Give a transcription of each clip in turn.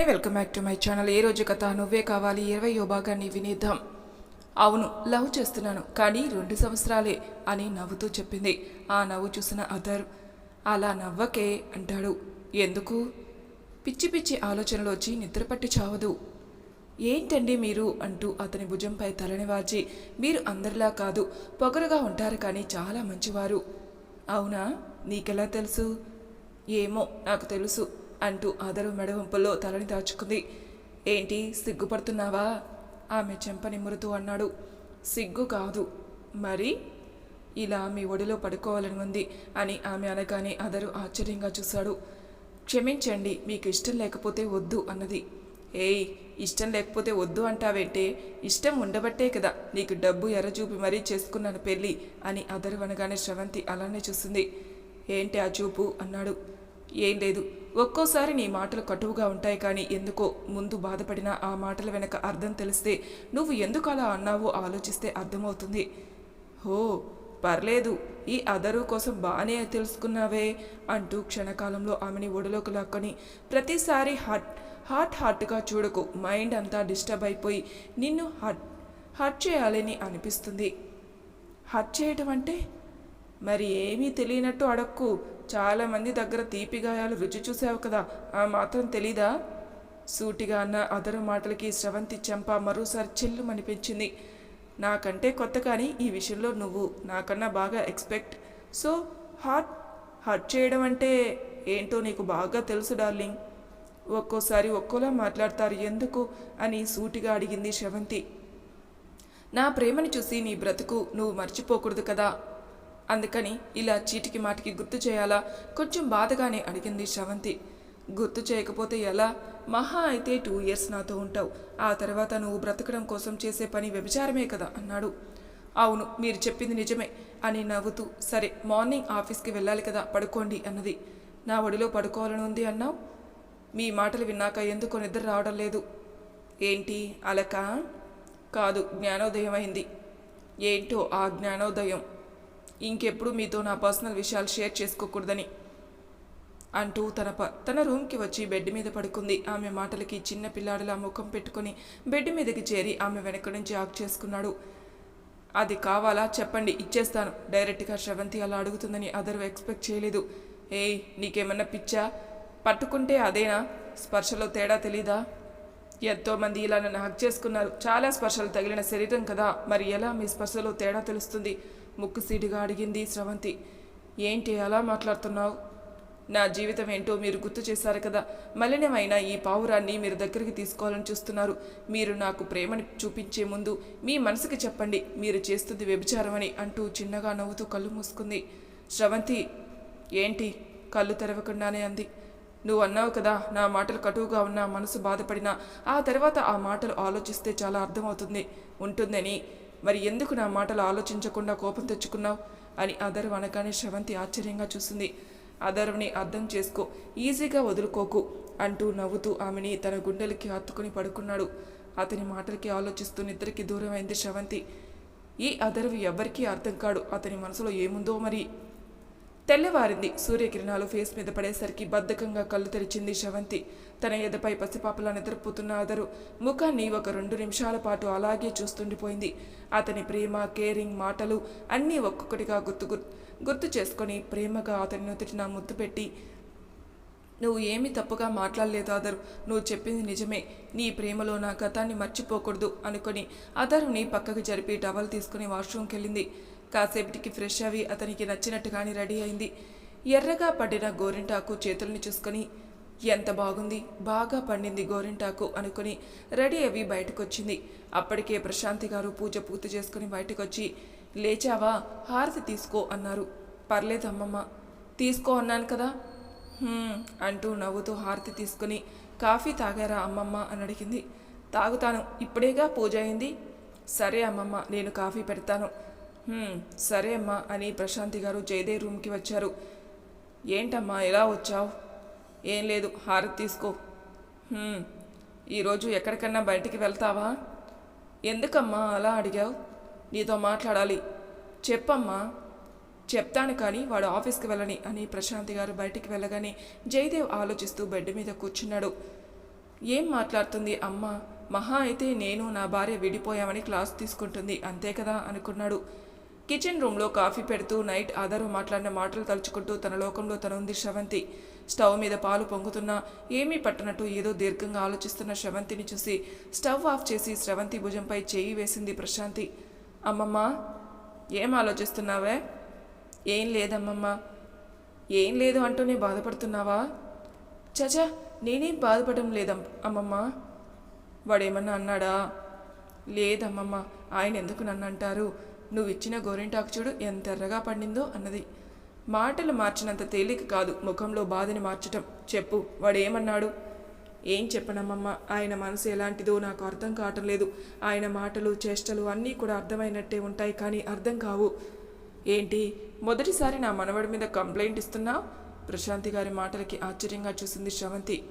Welcome back to my channel ఏ రోజు కథ? నువ్వే కావాలి. ఇరవయో భాగాన్ని వినేద్దాం. అవును లవ్ చేస్తున్నాను కానీ రెండు సంవత్సరాలే అని నవ్వుతూ చెప్పింది. ఆ నవ్వు చూసిన అదర్. అలా నవ్వకే అంటాడు. ఎందుకు? పిచ్చి పిచ్చి ఆలోచనలు వచ్చి నిద్రపట్టి చావదు. ఏంటండి మీరు? అంటూ అతని భుజంపై తలని వాల్చి మీరు అందరిలా కాదు పొగరుగా ఉంటారు కానీ చాలా మంచివారు. అవునా? నీకెలా తెలుసు? ఏమో నాకు తెలుసు. అంటూ ఆదరు మెడవంపుల్లో తలని దాచుకుంది. ఏంటి సిగ్గుపడుతున్నావా? ఆమె చెంప నిమురుతూ అన్నాడు. సిగ్గు కాదు. మరి? ఇలా మీ ఒడిలో పడుకోవాలని ఉంది అని ఆమె అనగానే అదరు ఆశ్చర్యంగా చూశాడు. క్షమించండి మీకు ఇష్టం లేకపోతే వద్దు అన్నది. ఏయ్ ఇష్టం లేకపోతే వద్దు అంటావేంటే ఇష్టం ఉండబట్టే కదా నీకు డబ్బు ఎర్రచూపి మరీ చేసుకున్నాను పెళ్ళి అని అదరు అనగానే శ్రవంతి అలానే చూస్తుంది ఏంటి ఆ చూపు? అన్నాడు. ఏం లేదు. ఒక్కోసారి నీ మాటలు కటువుగా ఉంటాయి కానీ ఎందుకో ముందు బాధపడిన ఆ మాటల వెనక అర్థం తెలిస్తే నువ్వు ఎందుకు అలా అన్నావో ఆలోచిస్తే అర్థమవుతుంది. హో పర్లేదు ఈ అదరు కోసం బాగానే తెలుసుకున్నావే అంటూ క్షణకాలంలో ఆమెని ఒడిలోకి లాక్కొని ప్రతిసారి హార్ట్ హార్ట్ హార్ట్గా చూడకు మైండ్ అంతా డిస్టర్బ్ అయిపోయి నిన్ను హట్ హట్ చేయాలని అనిపిస్తుంది. హట్ చేయటం అంటే మరి ఏమీ తెలియనట్టు అడక్కు. చాలామంది దగ్గర తీపి గాయాలు రుచి చూసావు కదా ఆ మాత్రం తెలీదా? సూటిగా అన్న అదరు మాటలకి స్రవంతి చెంప మరోసారి చెల్లుమనిపించింది. నాకంటే కొత్త కానీ ఈ విషయంలో నువ్వు నాకన్నా బాగా ఎక్స్పెక్ట్. సో హార్ట్ హర్ట్ చేయడం అంటే ఏంటో నీకు బాగా తెలుసు డార్లింగ్. ఒక్కోసారి ఒక్కోలా మాట్లాడతారు ఎందుకు అని సూటిగా అడిగింది శ్రవంతి నా ప్రేమని చూసి నీ బ్రతుకు నువ్వు మర్చిపోకూడదు కదా అందుకని ఇలా చీటికి మాటికి గుర్తు చేయాలా? కొంచెం బాధగానే అడిగింది శ్రవంతి. గుర్తు చేయకపోతే ఎలా? మహా అయితే టూ ఇయర్స్ నాతో ఉంటావు. ఆ తర్వాత నువ్వు బ్రతకడం కోసం చేసే పని వ్యభిచారమే కదా అన్నాడు. అవును మీరు చెప్పింది నిజమే అని నవ్వుతూ సరే మార్నింగ్ ఆఫీస్కి వెళ్ళాలి కదా పడుకోండి అన్నది. నా ఒడిలో పడుకోవాలని ఉంది అన్నావు? మీ మాటలు విన్నాక ఎందుకో నిద్ర రావడం లేదు. ఏంటి? అలక? కాదు జ్ఞానోదయం అయింది. ఏంటో ఆ జ్ఞానోదయం? ఇంకెప్పుడు మీతో నా పర్సనల్ విషయాలు షేర్ చేసుకోకూడదని అంటూ తన ప తన రూమ్కి వచ్చి బెడ్ మీద పడుకుంది. ఆమె మాటలకి చిన్న పిల్లాడిలా ముఖం పెట్టుకుని బెడ్ మీదకి చేరి ఆమె వెనక నుంచి ఆక్ చేసుకున్నాడు. అది కావాలా? చెప్పండి ఇచ్చేస్తాను. డైరెక్ట్గా శ్రవంతి అలా అడుగుతుందని అదరు ఎక్స్పెక్ట్ చేయలేదు. ఏయ్ నీకేమన్నా పిచ్చా? పట్టుకుంటే అదేనా? స్పర్శలో తేడా తెలీదా? ఎంతోమంది ఇలా నన్ను హక్ చేసుకున్నారు. చాలా స్పర్శలు తగిలిన శరీరం కదా. మరి ఎలా మీ స్పర్శలో తేడా తెలుస్తుంది? ముక్కుసీటిగా అడిగింది స్రవంతి. ఏంటి అలా మాట్లాడుతున్నావు? నా జీవితం ఏంటో మీరు గుర్తు చేశారు కదా. మలినమైన ఈ పావురాన్ని మీరు దగ్గరికి తీసుకోవాలని చూస్తున్నారు. మీరు నాకు ప్రేమని చూపించే ముందు మీ మనసుకి చెప్పండి. మీరు చేస్తుంది వ్యభిచారమని అంటూ చిన్నగా నవ్వుతూ కళ్ళు మూసుకుంది. స్రవంతి ఏంటి? కళ్ళు తెరవకుండానే అంది. నువ్వు అన్నావు కదా నా మాటలు కటువుగా ఉన్నా మనసు బాధపడినా ఆ తర్వాత ఆ మాటలు ఆలోచిస్తే చాలా అర్థమవుతుంది. ఉంటుందని. మరి ఎందుకు నా మాటలు ఆలోచించకుండా కోపం తెచ్చుకున్నావు? అని అదర్వ్ అనగానే శ్రవంతి ఆశ్చర్యంగా చూసింది. అదర్వ్ని అర్థం చేసుకో ఈజీగా వదులుకోకు అంటూ నవ్వుతూ ఆమెని తన గుండెలకి హత్తుకుని పడుకున్నాడు. అతని మాటలకి ఆలోచిస్తూ నిద్రకి దూరమైంది శ్రవంతి. ఈ అదరువు ఎవ్వరికీ అర్థం కాడు అతని మనసులో ఏముందో మరి? తెల్లవారింది. సూర్యకిరణాలు ఫేస్ మీద పడేసరికి బద్ధకంగా కళ్ళు తెరిచింది శవంతి. తన ఎదపై పసిపాపలా నిద్రపోతున్న అదరు ముఖాన్ని ఒక రెండు నిమిషాల పాటు అలాగే చూస్తుండిపోయింది. అతని ప్రేమ కేరింగ్ మాటలు అన్నీ ఒక్కొక్కటిగా గుర్తు గుర్తు చేసుకొని ప్రేమగా అతని నుదుటిన ముద్దు పెట్టి నువ్వు ఏమీ తప్పుగా మాట్లాడలేదు అదరు నువ్వు చెప్పింది నిజమే. నీ ప్రేమలో నా గతాన్ని మర్చిపోకూడదు అనుకొని అదరుని పక్కకు జరిపి టవల్ తీసుకుని వాష్రూమ్కి వెళ్ళింది కాసేపటికి ఫ్రెష్ అవి అతనికి నచ్చినట్టుగానే రెడీ అయింది. ఎర్రగా పడిన గోరింటాకు చేతుల్ని చూసుకొని ఎంత బాగుంది బాగా పండింది గోరింటాకు అనుకుని రెడీ అవి బయటకొచ్చింది. అప్పటికే ప్రశాంతి గారు పూజ పూర్తి చేసుకుని బయటకొచ్చి లేచావా హారతి తీసుకో అన్నారు. పర్లేదు అమ్మమ్మ తీసుకో అన్నాను కదా. అంటూ నవ్వుతూ హారతి తీసుకుని కాఫీ తాగారా అమ్మమ్మ అని అడిగింది. తాగుతాను ఇప్పుడేగా పూజ అయింది. సరే అమ్మమ్మ నేను కాఫీ పెడతాను. సరే అమ్మా అని ప్రశాంతి గారు జయదేవ్ రూమ్కి వచ్చారు. ఏంటమ్మా ఎలా వచ్చావు? ఏం లేదు హారతి తీసుకో. ఈరోజు ఎక్కడికన్నా బయటికి వెళ్తావా? ఎందుకమ్మా అలా అడిగావు? నీతో మాట్లాడాలి. చెప్పమ్మా. చెప్తాను కానీ వాడు ఆఫీస్కి వెళ్ళని అని ప్రశాంతి గారు బయటికి వెళ్ళగానే జయదేవ్ ఆలోచిస్తూ బెడ్ మీద కూర్చున్నాడు. ఏం మాట్లాడుతుంది అమ్మ? మహా అయితే నేను నా భార్య విడిపోయామని క్లాస్ తీసుకుంటుంది అంతే కదా అనుకున్నాడు. కిచెన్ రూమ్లో కాఫీ పెడుతూ నైట్ ఆధారు మాట్లాడిన మాటలు తలుచుకుంటూ తన లోకంలో తన ఉంది శ్రవంతి. స్టవ్ మీద పాలు పొంగుతున్నా ఏమీ పట్టనట్టు ఏదో దీర్ఘంగా ఆలోచిస్తున్న శ్రవంతిని చూసి స్టవ్ ఆఫ్ చేసి శ్రవంతి భుజంపై చేయి వేసింది ప్రశాంతి. అమ్మమ్మ ఏం ఆలోచిస్తున్నావే? ఏం లేదమ్మమ్మ. ఏం లేదు అంటూనే బాధపడుతున్నావా? చచా నేనేం బాధపడడం లేదమ్ అమ్మమ్మ. వాడేమన్నా అన్నాడా? లేదమ్మమ్మ ఆయన ఎందుకు నన్ను అంటారు? నువ్వు ఇచ్చిన గోరింటాకు చూడు ఎంత ఎర్రగా పండిందో అన్నది. మాటలు మార్చినంత తేలిక కాదు ముఖంలో బాధని మార్చటం. చెప్పు వాడేమన్నాడు? ఏం చెప్పనమ్మమ్మ ఆయన మనసు ఎలాంటిదో నాకు అర్థం కావటం లేదు. ఆయన మాటలు చేష్టలు అన్నీ కూడా అర్థమైనట్టే ఉంటాయి కానీ అర్థం కావు. ఏంటి మొదటిసారి నా మనవడి మీద కంప్లైంట్ ఇస్తున్నావు ప్రశాంతి గారి మాటలకి ఆశ్చర్యంగా చూసింది శ్రవంతి.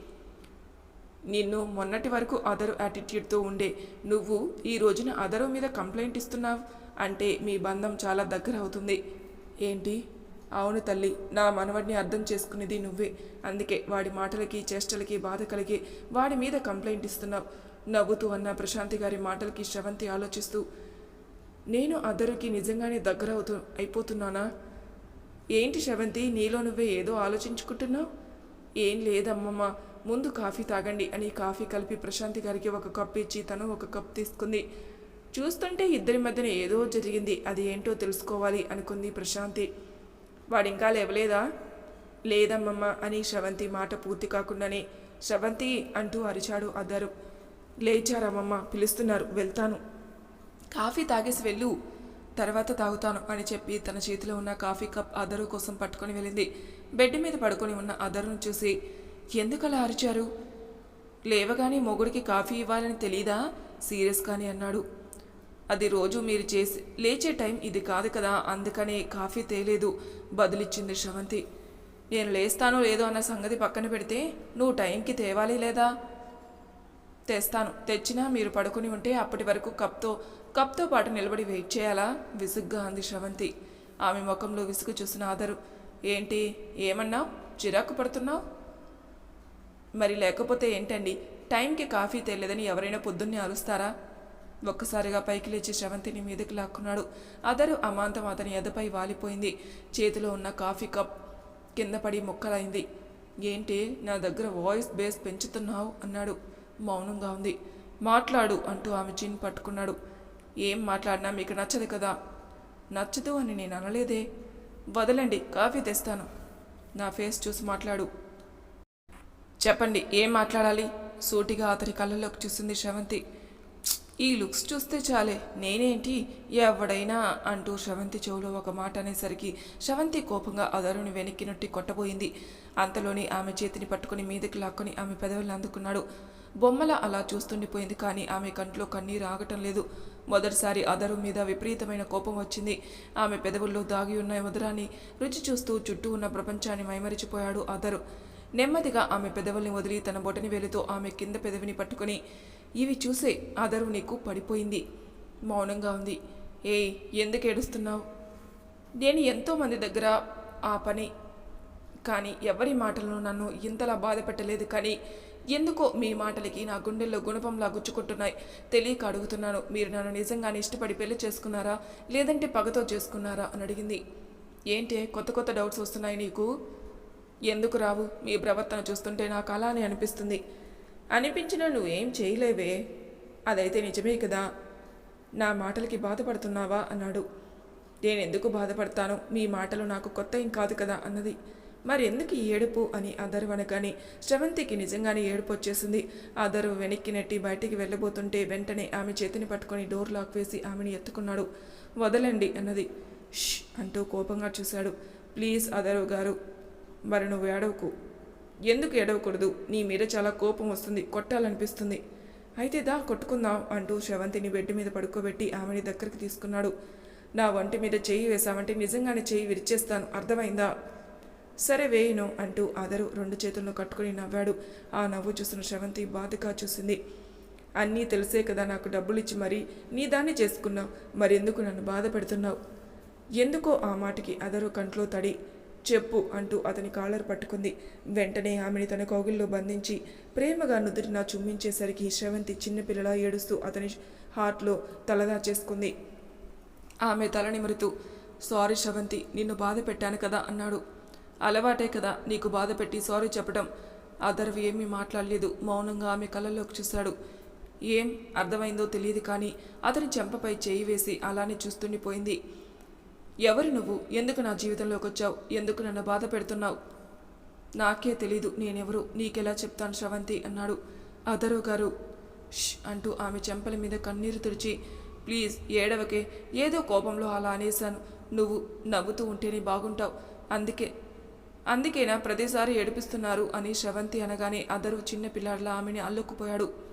నిన్ను మొన్నటి వరకు అదరు యాటిట్యూడ్తో ఉండే. నువ్వు ఈ రోజున అదరు మీద కంప్లైంట్ ఇస్తున్నావు? అంటే మీ బంధం చాలా దగ్గర అవుతుంది. ఏంటి? అవును తల్లి నా మనవడిని అర్థం చేసుకునేది నువ్వే. అందుకే వాడి మాటలకి చేష్టలకి బాధ కలిగి వాడి మీద కంప్లైంట్ ఇస్తున్నావు. నవ్వుతూ అన్న ప్రశాంతి గారి మాటలకి శ్రవంతి ఆలోచిస్తూ నేను అద్దరుకి నిజంగానే దగ్గర అవుతూ అయిపోతున్నానా? ఏంటి శ్రవంతి నీలో నువ్వే ఏదో ఆలోచించుకుంటున్నావు? ఏం లేదమ్మమ్మ ముందు కాఫీ తాగండి అని కాఫీ కలిపి ప్రశాంతి గారికి ఒక కప్ ఇచ్చి తను ఒక కప్ తీసుకుంది. చూస్తుంటే ఇద్దరి మధ్యన ఏదో జరిగింది. అది ఏంటో తెలుసుకోవాలి అనుకుంది ప్రశాంతి. వాడింకా లేవలేదా? లేదమ్మమ్మ అని శ్రవంతి మాట పూర్తి కాకుండానే శ్రవంతి అంటూ అరిచాడు అద్దరు లేచారమ్మమ్మ పిలుస్తున్నారు వెళ్తాను. కాఫీ తాగేసి వెళ్ళు. తర్వాత తాగుతాను అని చెప్పి తన చేతిలో ఉన్న కాఫీ కప్ అదరు కోసం పట్టుకొని వెళ్ళింది. బెడ్ మీద పడుకొని ఉన్న అదరును చూసి ఎందుకలా అరిచారు? లేవగానే మొగుడికి కాఫీ ఇవ్వాలని తెలీదా? సీరియస్గానే అన్నాడు. అది రోజు మీరు చేసి లేచే టైం ఇది కాదు కదా అందుకనే కాఫీ తేలేదు బదులిచ్చింది శ్రవంతి. నేను లేస్తానో లేదో అన్న సంగతి పక్కన పెడితే నువ్వు టైంకి తేవాలి లేదా? తెస్తాను. తెచ్చినా మీరు పడుకుని ఉంటే అప్పటి వరకు కప్తో కప్తో పాటు నిలబడి వెయిట్ చేయాలా? విసుగ్గా అంది శ్రవంతి. ఆమె ముఖంలో విసుగు చూసిన ఆదరు. ఏంటి? ఏమన్నావు చిరాకు పడుతున్నావు? మరి లేకపోతే ఏంటండి? టైంకి కాఫీ తేలేదని ఎవరైనా పొద్దున్నే అరుస్తారా? ఒక్కసారిగా పైకి లేచి శ్రవంతిని మీదకి లాక్కున్నాడు. అదరు అమాంతం అతని ఎదపై వాలిపోయింది. చేతిలో ఉన్న కాఫీ కప్ కింద పడి ముక్కలైంది. ఏంటి నా దగ్గర వాయిస్ బేస్ పెంచుతున్నావు? అన్నాడు. మౌనంగా ఉంది. మాట్లాడు అంటూ ఆమె చిన్ పట్టుకున్నాడు. ఏం మాట్లాడినా మీకు నచ్చదు కదా? నచ్చదు అని నేను అనలేదే. వదలండి కాఫీ తెస్తాను. నా ఫేస్ చూసి మాట్లాడు. చెప్పండి ఏం మాట్లాడాలి? సూటిగా అతని కళ్ళలోకి చూసింది శ్రవంతి. ఈ లుక్స్ చూస్తే చాలే. నేనేంటి? ఎవడైనా అంటూ శ్రవంతి చెవులో ఒక మాట అనేసరికి శ్రవంతి కోపంగా అదరుని వెనక్కి నొట్టి కొట్టబోయింది. అంతలోని ఆమె చేతిని పట్టుకుని మీదకి లాక్కొని ఆమె పెదవులను అందుకున్నాడు. బొమ్మల అలా చూస్తుండిపోయింది కానీ ఆమె కంట్లో కన్నీరు ఆగటం లేదు. మొదటిసారి అదరు మీద విపరీతమైన కోపం వచ్చింది. ఆమె పెదవుల్లో దాగి ఉన్న ఉదరాన్ని రుచి చూస్తూ చుట్టూ ఉన్న ప్రపంచాన్ని మైమరిచిపోయాడు అదరు నెమ్మదిగా ఆమె పెదవుల్ని వదిలి తన బొటని వేలితో ఆమె కింద పెదవిని పట్టుకొని ఇవి చూసే అదరు నీకు పడిపోయింది. మౌనంగా ఉంది. ఏయ్ ఎందుకు ఏడుస్తున్నావు? నేను ఎంతోమంది దగ్గర ఆ పని. కానీ ఎవరి మాటలను నన్ను ఇంతలా బాధ పెట్టలేదు. కానీ ఎందుకో మీ మాటలకి నా గుండెల్లో గుణపంలా గుచ్చుకుంటున్నాయి. తెలియక అడుగుతున్నాను మీరు నన్ను నిజంగానే ఇష్టపడి పెళ్ళి చేసుకున్నారా? లేదంటే పగతో చేసుకున్నారా? అని అడిగింది. ఏంటి కొత్త కొత్త డౌట్స్ వస్తున్నాయి నీకు? ఎందుకు రావు? మీ ప్రవర్తన చూస్తుంటే నాకు అలానే అనిపిస్తుంది. అనిపించినా నువ్వేం చేయలేవే. అదైతే నిజమే కదా. నా మాటలకి బాధపడుతున్నావా? అన్నాడు. నేను ఎందుకు బాధపడతాను? మీ మాటలు నాకు కొత్త ఏం కాదు కదా అన్నది. మరి ఎందుకు ఈ ఏడుపు? అని అదరు అనగానే శ్రవంతికి నిజంగానే ఏడుపు వచ్చేసింది. అదరు వెనక్కి నెట్టి బయటికి వెళ్ళబోతుంటే వెంటనే ఆమె చేతిని పట్టుకొని డోర్ లాక్ వేసి ఆమెని ఎత్తుకున్నాడు. వదలండి అన్నది. ష్! అంటూ కోపంగా చూశాడు. ప్లీజ్ అదరు గారు. మరి నువ్వు ఏడవకు. ఎందుకు ఏడవకూడదు? నీ మీద చాలా కోపం వస్తుంది కొట్టాలనిపిస్తుంది. అయితే దా కొట్టుకుందాం అంటూ శ్రవంతిని బెడ్ మీద పడుకోబెట్టి ఆమెని దగ్గరికి తీసుకున్నాడు. నా వంటి మీద చేయి వేసామంటే నిజంగానే చేయి విరిచేస్తాను. అర్థమైందా? సరే వేయను అంటూ అదరు రెండు చేతులను కట్టుకుని నవ్వాడు. ఆ నవ్వు చూసిన శ్రవంతి బాధగా చూసింది. అన్నీ తెలిసే కదా నాకు డబ్బులు ఇచ్చి మరీ నీ దాన్ని చేసుకున్నావు. మరెందుకు నన్ను బాధ పెడుతున్నావు ఎందుకో ఆ మాటకి అదరు కంట్లో తడి. చెప్పు అంటూ అతని కాలర్ పట్టుకుంది. వెంటనే ఆమెని తన కౌగిల్లో బంధించి ప్రేమగా నుదుటిన చుమ్మించేసరికి శ్రవంతి చిన్నపిల్లలా ఏడుస్తూ అతని హార్ట్లో తలదాచేసుకుంది ఆమె తల నిమురుతూ సారీ శ్రవంతి నిన్ను బాధ పెట్టాను కదా అన్నాడు. అలవాటే కదా నీకు బాధ పెట్టి సారీ చెప్పడం. అదర్వి ఏమీ మాట్లాడలేదు. మౌనంగా ఆమె కళ్ళల్లోకి చూశాడు. ఏం అర్థమైందో తెలియదు కానీ అతని చెంపపై చేయి వేసి అలానే చూస్తుండిపోయింది. ఎవరు నువ్వు? ఎందుకు నా జీవితంలోకి వచ్చావు ఎందుకు నన్ను బాధ పెడుతున్నావు? నాకే తెలీదు నేనెవరు? నీకెలా చెప్తాను శ్రవంతి? అన్నాడు అదరు గారు. ష్ అంటూ ఆమె చెంపల మీద కన్నీరు తుడిచి ప్లీజ్ ఏడవకే. ఏదో కోపంలో అలా అనేశాను. నువ్వు నవ్వుతూ ఉంటేనే బాగుంటావు. అందుకే అందుకేనా ప్రతిసారి ఏడిపిస్తున్నారు అని శ్రవంతి అనగానే అదరు చిన్న పిల్లాడిలా ఆమెని అల్లుకుపోయాడు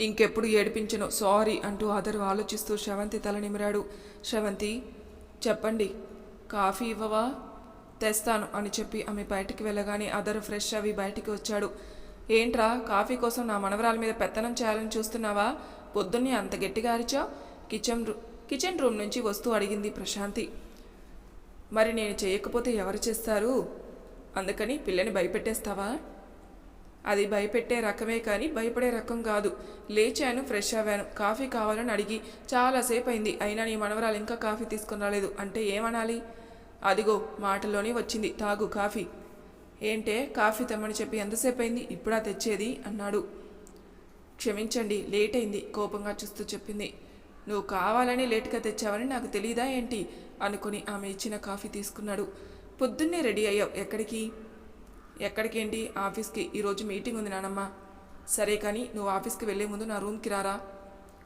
ఇంకెప్పుడు ఏడిపించను. సారీ అంటూ అదరు ఆలోచిస్తూ శ్రవంతి తల నిమిరాడు. శ్రవంతి చెప్పండి కాఫీ ఇవ్వవా? తెస్తాను అని చెప్పి ఆమె బయటికి వెళ్ళగానే అదరు ఫ్రెష్ అవి బయటికి వచ్చాడు. ఏంట్రా కాఫీ కోసం నా మనవరాల మీద పెత్తనం చేయాలని చూస్తున్నావా? పొద్దున్నే అంత గట్టిగా అరిచావు? కిచెన్ కిచెన్ రూమ్ నుంచి వస్తూ అడిగింది ప్రశాంతి. మరి నేను చేయకపోతే ఎవరు చేస్తారు? అందుకని పిల్లని భయపెట్టేస్తావా? అది భయపెట్టే రకమే కానీ భయపడే రకం కాదు. లేచాను ఫ్రెష్ అవ్వాను. కాఫీ కావాలని అడిగి చాలాసేపు అయింది అయినా నీ మనవరాలు ఇంకా కాఫీ తీసుకుని రాలేదు. అంటే ఏమనాలి? అదిగో మాటలోనే వచ్చింది. తాగు కాఫీ. ఏంటే కాఫీ తెమ్మని చెప్పి ఎంతసేపు అయింది ఇప్పుడా తెచ్చేది? అన్నాడు. క్షమించండి లేట్ అయింది కోపంగా చూస్తూ చెప్పింది. నువ్వు కావాలని లేట్గా తెచ్చావని నాకు తెలియదా ఏంటి? అనుకుని ఆమె ఇచ్చిన కాఫీ తీసుకున్నాడు. పొద్దున్నే రెడీ అయ్యావు. ఎక్కడికి? ఎక్కడికేంటి? ఆఫీస్కి. ఈరోజు మీటింగ్ ఉంది నానమ్మ. సరే కానీ నువ్వు ఆఫీస్కి వెళ్ళే ముందు నా రూమ్కి రారా?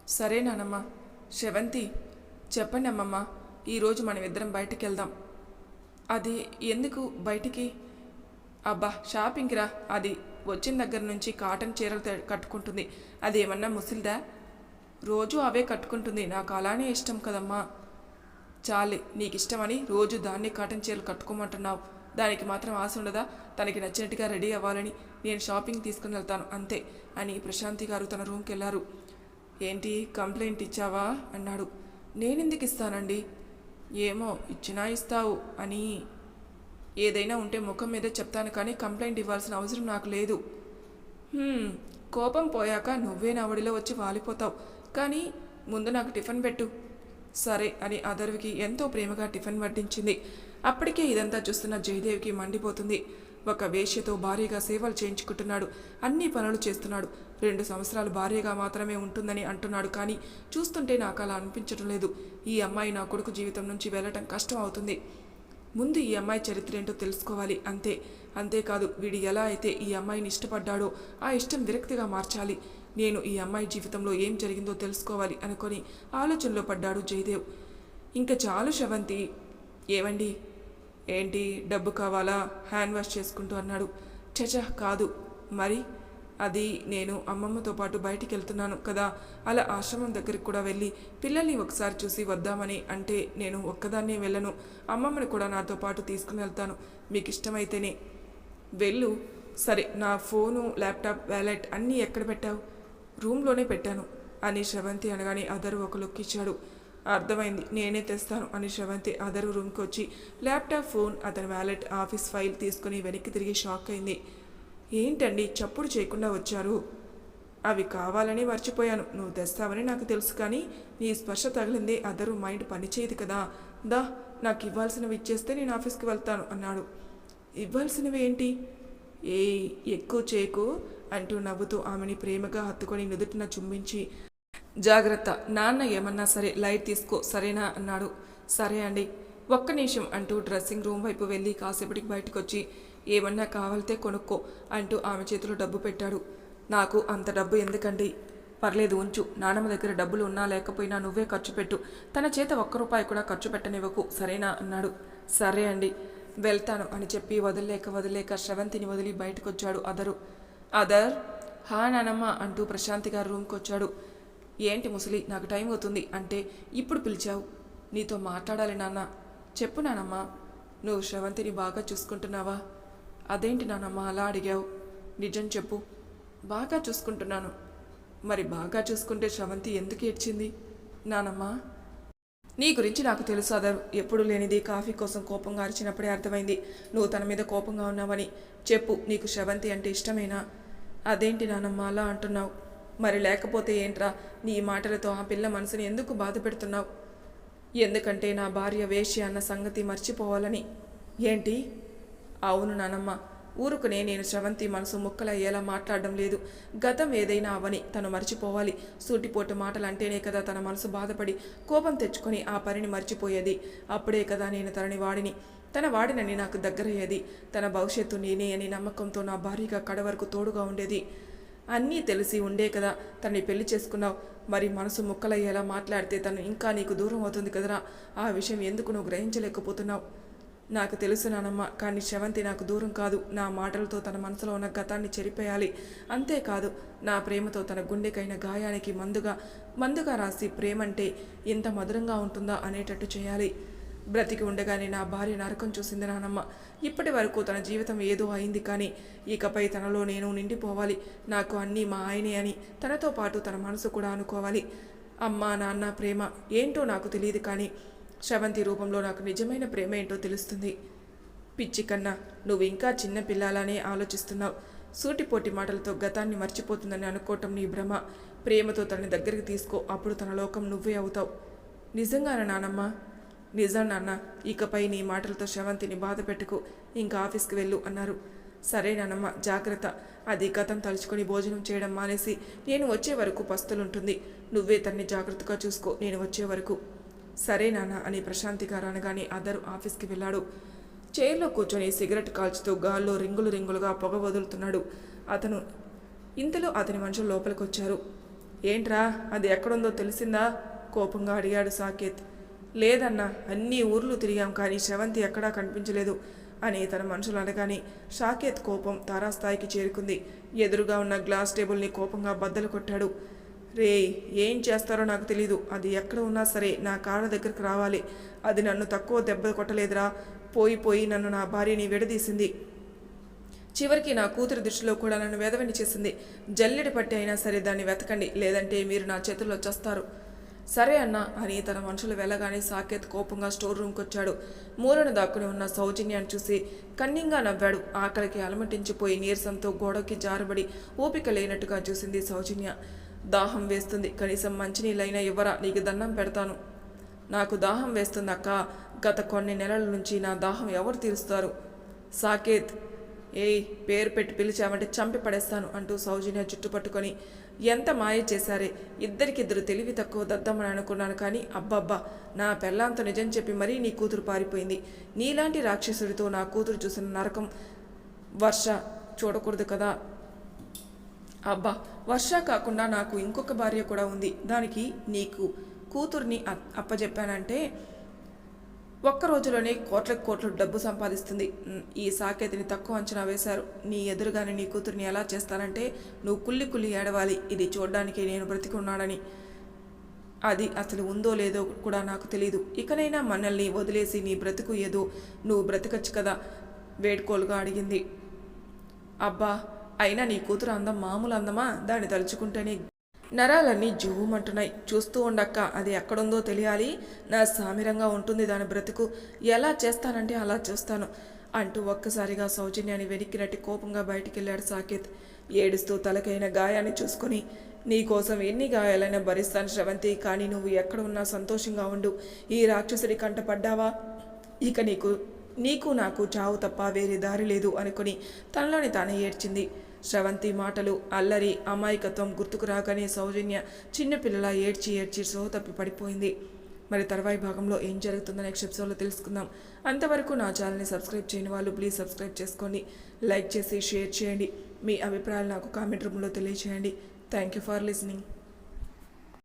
సరే నానమ్మ. శవంతి చెప్పండి అమ్మమ్మ. ఈరోజు మనం ఇద్దరం బయటికి వెళ్దాం అది ఎందుకు బయటికి? అబ్బా షాపింగ్కి రా. అది వచ్చిన దగ్గర నుంచి కాటన్ చీరలు కట్టుకుంటుంది. అది ఏమన్నా ముసిల్దా? రోజు అవే కట్టుకుంటుంది. నాకు అలానే ఇష్టం కదమ్మా. చాలే నీకు ఇష్టమని రోజు దాన్ని కాటన్ చీరలు కట్టుకోమంటున్నావు. దానికి మాత్రం ఆశ ఉండదా? తనకి నచ్చినట్టుగా రెడీ అవ్వాలని నేను షాపింగ్ తీసుకుని వెళ్తాను అంతే అని ప్రశాంతి గారు తన రూమ్కి వెళ్ళారు. ఏంటి? కంప్లైంట్ ఇచ్చావా? అన్నాడు. నేనెందుకు ఇస్తానండి? ఏమో ఇచ్చినా ఇస్తావు అని ఏదైనా ఉంటే ముఖం మీద చెప్తాను కానీ కంప్లైంట్ ఇవ్వాల్సిన అవసరం నాకు లేదు. కోపం పోయాక నువ్వే నా ఒడిలో వచ్చి వాలిపోతావు. కానీ ముందు నాకు టిఫిన్ పెట్టు. సరే అని అదర్వికి ఎంతో ప్రేమగా టిఫిన్ వడ్డించింది. అప్పటికే ఇదంతా చూస్తున్న జయదేవ్కి మండిపోతుంది. ఒక వేష్యతో భారీగా సేవలు చేయించుకుంటున్నాడు. అన్ని పనులు చేస్తున్నాడు. రెండు సంవత్సరాలు భార్యగా మాత్రమే ఉంటుందని అంటున్నాడు కానీ చూస్తుంటే నాకు అలా అనిపించడం లేదు. ఈ అమ్మాయి నా కొడుకు జీవితం నుంచి వెళ్ళటం కష్టం అవుతుంది. ముందు ఈ అమ్మాయి చరిత్ర ఏంటో తెలుసుకోవాలి. అంతే. అంతేకాదు వీడు ఎలా అయితే ఈ అమ్మాయిని ఇష్టపడ్డాడో ఆ ఇష్టం విరక్తిగా మార్చాలి. నేను ఈ అమ్మాయి జీవితంలో ఏం జరిగిందో తెలుసుకోవాలి అనుకొని ఆలోచనలో పడ్డాడు జయదేవ్. ఇంకా చాలు శవంతి ఏమండి ఏంటి డబ్బు కావాలా? హ్యాండ్ వాష్ చేసుకుంటూ అన్నాడు. చచా కాదు. మరి? అది నేను అమ్మమ్మతో పాటు బయటికి వెళ్తున్నాను కదా. అలా ఆశ్రమం దగ్గరికి కూడా వెళ్ళి పిల్లల్ని ఒకసారి చూసి వద్దామని అంటే నేను ఒక్కదాన్నే వెళ్ళను. అమ్మమ్మని కూడా నాతో పాటు తీసుకుని వెళ్తాను. మీకు ఇష్టమైతేనే వెళ్ళు. సరే నా ఫోను ల్యాప్టాప్ వ్యాలెట్ అన్నీ ఎక్కడ పెట్టావు? రూమ్లోనే పెట్టాను అని శ్రవంతి అనగానే అదరు ఒక లుక్ ఇచ్చాడు. అర్థమైంది. నేనే తెస్తాను అని శ్రవంతి అదర్ రూమ్కి వచ్చి ల్యాప్టాప్ ఫోన్ అతని వ్యాలెట్ ఆఫీస్ ఫైల్ తీసుకుని వెనక్కి తిరిగి షాక్ అయింది. ఏంటండి? చప్పుడు చేయకుండా వచ్చారు. అవి కావాలని మర్చిపోయాను. నువ్వు తెస్తావని నాకు తెలుసు కానీ నీ స్పర్శ తగిలిందే అదరు మైండ్ పనిచేయదు కదా. దా నాకు ఇవ్వాల్సినవి ఇచ్చేస్తే నేను ఆఫీస్కి వెళ్తాను అన్నాడు. ఇవ్వాల్సినవి ఏంటి? ఏ ఎక్కువ చేయకు అంటూ నవ్వుతూ ఆమెని ప్రేమగా హత్తుకొని నుదుటిన చుంబించి జాగ్రత్త. నాన్న ఏమన్నా సరే లైట్ తీసుకో సరేనా? అన్నాడు. సరే అండి. ఒక్క నిమిషం అంటూ డ్రెస్సింగ్ రూమ్ వైపు వెళ్ళి కాసేపటికి బయటకు వచ్చి ఏమన్నా కావాలితే కొనుక్కో అంటూ ఆమె చేతిలో డబ్బు పెట్టాడు. నాకు అంత డబ్బు ఎందుకండి? పర్లేదు ఉంచు. నానమ్మ దగ్గర డబ్బులు ఉన్నా లేకపోయినా నువ్వే ఖర్చు పెట్టు. తన చేత ఒక్క రూపాయి కూడా ఖర్చు పెట్టనివ్వకు. సరేనా? అన్నాడు. సరే అండి. వెళ్తాను అని చెప్పి వదిలేక వదిలేక శ్రవంతిని వదిలి బయటకు వచ్చాడు అదరు. అదర్? హా నానమ్మ అంటూ ప్రశాంతి గారు రూమ్కి వచ్చాడు ఏంటి ముసలి నాకు టైం అవుతుంది అంటే ఇప్పుడు పిలిచావు. నీతో మాట్లాడాలి నాన్న. చెప్పు నానమ్మా. నువ్వు శ్రవంతిని బాగా చూసుకుంటున్నావా? అదేంటి నానమ్మ అలా అడిగావు? నిజం చెప్పు. బాగా చూసుకుంటున్నాను. మరి బాగా చూసుకుంటే శ్రవంతి ఎందుకు ఏడ్చింది? నానమ్మ. నీ గురించి నాకు తెలుసు అదరు ఎప్పుడు లేనిది కాఫీ కోసం కోపంగా అరిచినప్పుడే అర్థమైంది. నువ్వు తన మీద కోపంగా ఉన్నావని. చెప్పు నీకు శ్రవంతి అంటే ఇష్టమేనా? అదేంటి నానమ్మ అలా అంటున్నావు? మరి లేకపోతే ఏంట్రా నీ మాటలతో ఆ పిల్ల మనసుని ఎందుకు బాధ పెడుతున్నావు ఎందుకంటే నా భార్య వేష్య అన్న సంగతి మర్చిపోవాలని. ఏంటి? అవును నానమ్మ ఊరుకునే నేను శ్రవంతి మనసు ముక్కలయ్యేలా మాట్లాడడం లేదు. గతం ఏదైనా అవని తను మర్చిపోవాలి. సూటిపోటు మాటలు అంటేనే కదా తన మనసు బాధపడి కోపం తెచ్చుకొని ఆ పనిని మర్చిపోయేది. అప్పుడే కదా నేను తనని వాడిని. తన వాడినని నాకు దగ్గరయ్యేది. తన భవిష్యత్తు నేనే అని నమ్మకంతో నా భార్యగా కడ వరకు తోడుగా ఉండేది. అన్నీ తెలిసి ఉండే కదా తనని పెళ్ళి చేసుకున్నావు. మరి మనసు ముక్కలయ్యేలా మాట్లాడితే తను ఇంకా నీకు దూరం అవుతుంది కదరా? ఆ విషయం ఎందుకు నువ్వు గ్రహించలేకపోతున్నావు? నాకు తెలుసు నానమ్మ కానీ శవంతి నాకు దూరం కాదు. నా మాటలతో తన మనసులో ఉన్న గతాన్ని చెరిపేయాలి. అంతేకాదు నా ప్రేమతో తన గుండెకైన గాయానికి మందుగా మందుగా రాసి ప్రేమంటే ఇంత మధురంగా ఉంటుందా అనేటట్టు చేయాలి. బ్రతికి ఉండగానే నా భార్య నరకం చూసింది నానమ్మ. ఇప్పటి వరకు తన జీవితం ఏదో అయింది కానీ ఇకపై తనలో నేను నిండిపోవాలి. నాకు అన్నీ మా ఆయనే అని తనతో పాటు తన మనసు కూడా అనుకోవాలి. అమ్మ నాన్న ప్రేమ ఏంటో నాకు తెలియదు కానీ శవంతి రూపంలో నాకు నిజమైన ప్రేమ ఏంటో తెలుస్తుంది. పిచ్చి కన్నా నువ్వు ఇంకా చిన్న పిల్లలానే ఆలోచిస్తున్నావు. సూటిపోటి మాటలతో గతాన్ని మర్చిపోతుందని అనుకోవటం నీ భ్రమ. ప్రేమతో తనని దగ్గరికి తీసుకో అప్పుడు తన లోకం నువ్వే అవుతావు. నిజంగానా నానమ్మ? నిజం నాన్న ఇకపై నీ మాటలతో శ్రవంతిని బాధ పెట్టుకు ఇంకా ఆఫీస్కి వెళ్ళు అన్నారు. సరే నానమ్మ జాగ్రత్త. అది గతం తలుచుకొని భోజనం చేయడం మానేసి నేను వచ్చే వరకు పస్తులుంటుంది. నువ్వే తన్ని జాగ్రత్తగా చూసుకో నేను వచ్చే వరకు. సరే నాన్న అని ప్రశాంతి గారు అనగానే అదరు ఆఫీస్కి వెళ్ళాడు. చైర్లో కూర్చొని సిగరెట్ కాల్చుతూ గాల్లో రింగులు రింగులుగా పొగ వదులుతున్నాడు. అతను ఇంతలో అతని మనుషులు లోపలికి వచ్చారు ఏంట్రా అది ఎక్కడుందో తెలిసిందా? కోపంగా అడిగాడు సాకేత్. లేదన్నా అన్ని ఊర్లు తిరిగాం కానీ శ్రవంతి ఎక్కడా కనిపించలేదు అని తన మనుషులు అనగానే షాకేత్ కోపం తారాస్థాయికి చేరుకుంది. ఎదురుగా ఉన్న గ్లాస్ టేబుల్ని కోపంగా బద్దలు కొట్టాడు. రే ఏం చేస్తారో నాకు తెలీదు. అది ఎక్కడ ఉన్నా సరే నా కాళ్ళ దగ్గరకు రావాలి. అది నన్ను తక్కువ దెబ్బ కొట్టలేదురా. పోయి పోయి నన్ను నా భార్యని విడదీసింది. చివరికి నా కూతురు దృష్టిలో కూడా నన్ను వెదవని చేసింది. జల్లెడి పట్టి అయినా సరే దాన్ని వెతకండి. లేదంటే మీరు నా చేతుల్లో చస్తారు. సరే అన్న అని తన మనుషులు వెళ్ళగానే సాకేత్ కోపంగా స్టోర్ రూమ్కి వచ్చాడు. మూలను దాక్కుని ఉన్న సౌజన్యాన్ని చూసి కన్నింగా నవ్వాడు. ఆకలికి అలమటించిపోయి నీరసంతో గోడకి జారబడి ఓపిక లేనట్టుగా చూసింది సౌజన్య. దాహం వేస్తుంది. కనీసం మంచినీళ్ళైనా ఇవ్వరా? నీకు దండం పెడతాను. నాకు దాహం వేస్తుంది అక్క. గత కొన్ని నెలల నుంచి నా దాహం ఎవరు తీరుస్తారు? సాకేత్. ఏయ్ పేరు పెట్టి పిలిచామంటే చంపి పడేస్తాను అంటూ సౌజన్య జుట్టు పట్టుకొని ఎంత మాయ చేశారే? ఇద్దరికిద్దరు తెలివి తక్కువ దద్దమని అనుకున్నాను కానీ అబ్బబ్బా నా పెళ్ళాంతో నిజం చెప్పి మరీ నీ కూతురు పారిపోయింది. నీలాంటి రాక్షసుడితో నా కూతురు చూసిన నరకం వర్ష చూడకూడదు కదా? అబ్బా వర్ష కాకుండా నాకు ఇంకొక భార్య కూడా ఉంది. దానికి నీకు కూతుర్ని అప్- అప్పజెప్పానంటే ఒక్క రోజులోనే కోట్లకు కోట్లు డబ్బు సంపాదిస్తుంది. ఈ సాకేతిని తక్కువ అంచనా వేశారు. నీ ఎదురుగానే నీ కూతురిని ఎలా చేస్తానంటే నువ్వు కుల్లి కుల్లి ఏడవాలి. ఇది చూడ్డానికి నేను బ్రతికున్నాడని. అది అసలు ఉందో లేదో కూడా నాకు తెలియదు ఇకనైనా మనల్ని వదిలేసి నీ బ్రతుకు ఏదో నువ్వు బ్రతకచ్చు కదా? వేడుకోలుగా అడిగింది. అబ్బా అయినా నీ కూతురు అందం మామూలు అందమా? దాన్ని తలుచుకుంటేనే నరాలన్నీ జువ్వుమంటున్నాయి. చూస్తూ ఉండక్క అది ఎక్కడుందో తెలియాలి. నా సామిరంగా ఉంటుంది దాని బ్రతుకు. ఎలా చేస్తానంటే అలా చేస్తాను అంటూ ఒక్కసారిగా సౌజన్యాన్ని వెనక్కినట్టు కోపంగా బయటికెళ్ళాడు సాకేత్. ఏడుస్తూ తలకైన గాయాన్ని చూసుకుని నీ కోసం ఎన్ని గాయాలైనా భరిస్తాను శ్రవంతి కానీ నువ్వు ఎక్కడ ఉన్నా సంతోషంగా ఉండు. ఈ రాక్షసుడి కంట పడ్డావా? ఇక నీకు నీకు నాకు చావు తప్ప వేరే దారి లేదు అనుకుని తనలోని తానే ఏడ్చింది. శ్రవంతి మాటలు అల్లరి అమాయకత్వం గుర్తుకు రాగానే సౌజన్య చిన్నపిల్లల ఏడ్చి ఏడ్చి సో తప్పి పడిపోయింది. మరి తర్వాయి భాగంలో ఏం జరుగుతుందో నెక్స్ట్ ఎపిసోడ్లో తెలుసుకుందాం. అంతవరకు నా ఛానల్ని సబ్స్క్రైబ్ చేయని వాళ్ళు ప్లీజ్ సబ్స్క్రైబ్ చేసుకోండి. లైక్ చేసి షేర్ చేయండి. మీ అభిప్రాయాలు నాకు కామెంట్ రూమ్లో తెలియచేయండి. Thank you for listening